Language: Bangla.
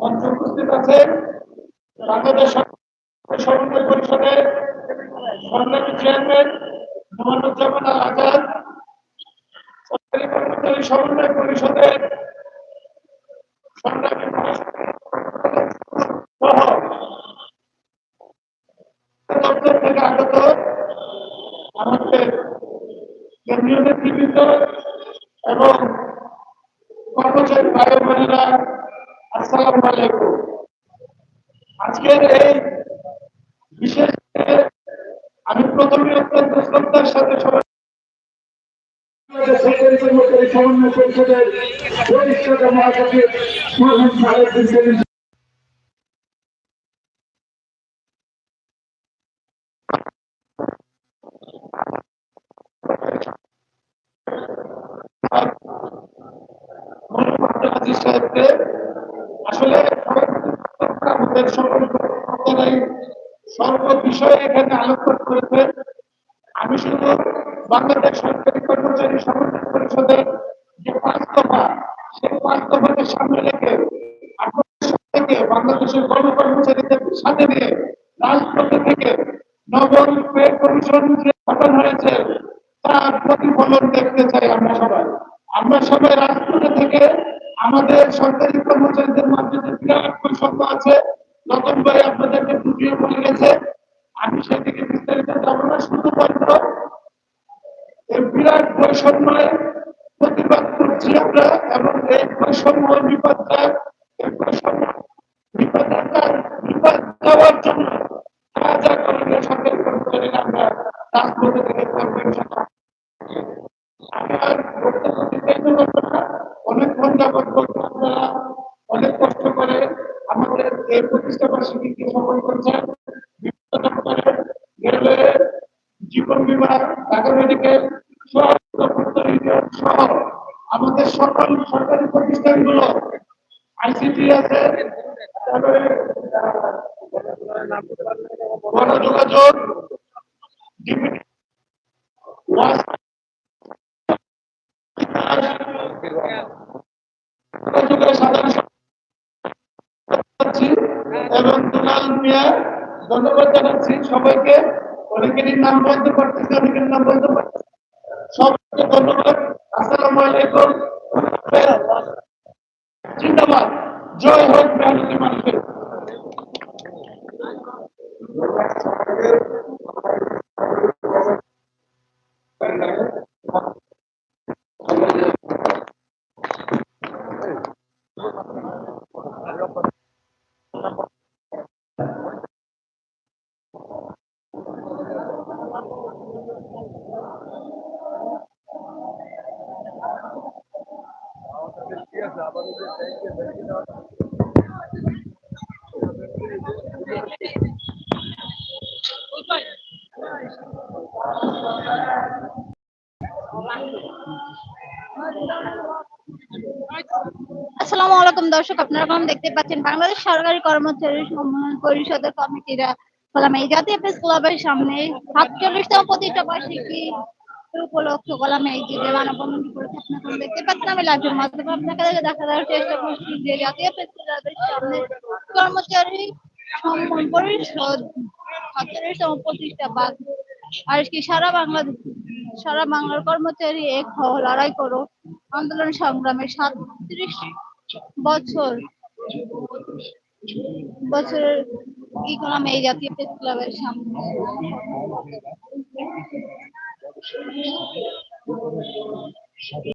মঞ্চে উপস্থিত আছেন বাংলাদেশ সমন্বয় পরিষদের সংগ্রামী চেয়ারম্যান মোহাম্মদুজ্জামান আজাদ, সরকারি কর্মচারী সমন্বয় পরিষদের থেকে আগত আমাদের কেন্দ্রীয় নেতৃবৃন্দ এবং কর্মচারী ভাই বোনেরা, আসসালামু আলাইকুম। আজকের এই বিশেষ আমি প্রথমে অত্যন্ত শ্রদ্ধার সাথে সবাই সমন্বয় পরিষদের বরিষ্ঠ মহাসচিব সাহেবকে আসলে সর্ব বিষয়ে এখানে আলোকপাত করেছে। আমি শুধু বাংলাদেশ সরকারি কর্মচারী সমন্বয় পরিষদের যে পাঁচ দফা, সেই পাঁচ দফাকে সামনে রেখে থেকে বাংলাদেশের গণকর্মচারীদের সাথে নিয়ে রাজপথে থেকে নবম পে কমিশন যে গঠন হয়েছে, তার প্রতিফলন দেখতে চাই আমরা সবাই। আমরা সবাই রাজপথে থেকে আমাদের সরকারি কর্মচারীদের মধ্যে যে বিরাট বৈষম্য আছে নতুন ভাই আপনাদেরকে বুঝিয়ে বলে গেছে। আমি সেদিকে বিস্তারিত যাব না শুধুমাত্র এই বিরাট বৈষম্যের প্রতিবাদ করছি আমরা এবং এই বৈষম্য বিপদটা, বিপদ দেওয়ার জন্য যা যা করণীয় সরকারি কর্মচারীরা আমরা রাজপথে থেকে ইনশাআল্লাহ। আমি আর বক্তব্য দিতে পারব না অনেকক্ষণ যাবত বলতে আপনারা অনেক কষ্ট করে আমাদের এই প্রতিষ্ঠা বার্ষিকীকে সফল করছেন বিভিন্ন রেলওয়ে, জীবন বীমা ঢাকা মেডিকেল সহ আমাদের সকল সরকারি প্রতিষ্ঠানগুলো আইসিটি আছে গণযোগাযোগ এবং দুলাল মিয়া, ধন্যবাদ জানাচ্ছি সবাইকে। অনেকেরই নাম বলতে পারতেছি অনেকের নাম বলতে পারতেছি সবাইকে ধন্যবাদ। আসসালামু আলাইকুম। জিন্দাবাদ। জয় হোক মানুষের। আসসালামু আলাইকুম দর্শক আপনারা কম দেখতে পাচ্ছেন বাংলাদেশ সরকারি কর্মচারী সম্মান পরিষদের কমিটিরা কলাম এই জাতীয় প্রেস ক্লাবের সামনে সাতচল্লিশতম প্রতিষ্ঠা বার্ষিকী উপলক্ষে কলাম এই যে মানববন্ধন করেছে আপনারা দেখতে পাচ্ছেন আমি মাধ্যমে আপনাকে দেখা দেওয়ার চেষ্টা করছি যে প্রেস ক্লাবের সামনে কর্মচারী সম্মান পরিষদ সাতচল্লিশতম প্রতিষ্ঠা আর কি সারা বাংলাদেশ, সারা বাংলার কর্মচারী এক হও, লড়াই করো, আন্দোলন সংগ্রামে সাতত্রিশ বছর, বছরের কি করলাম? এই জাতীয় প্রেস ক্লাবের সামনে।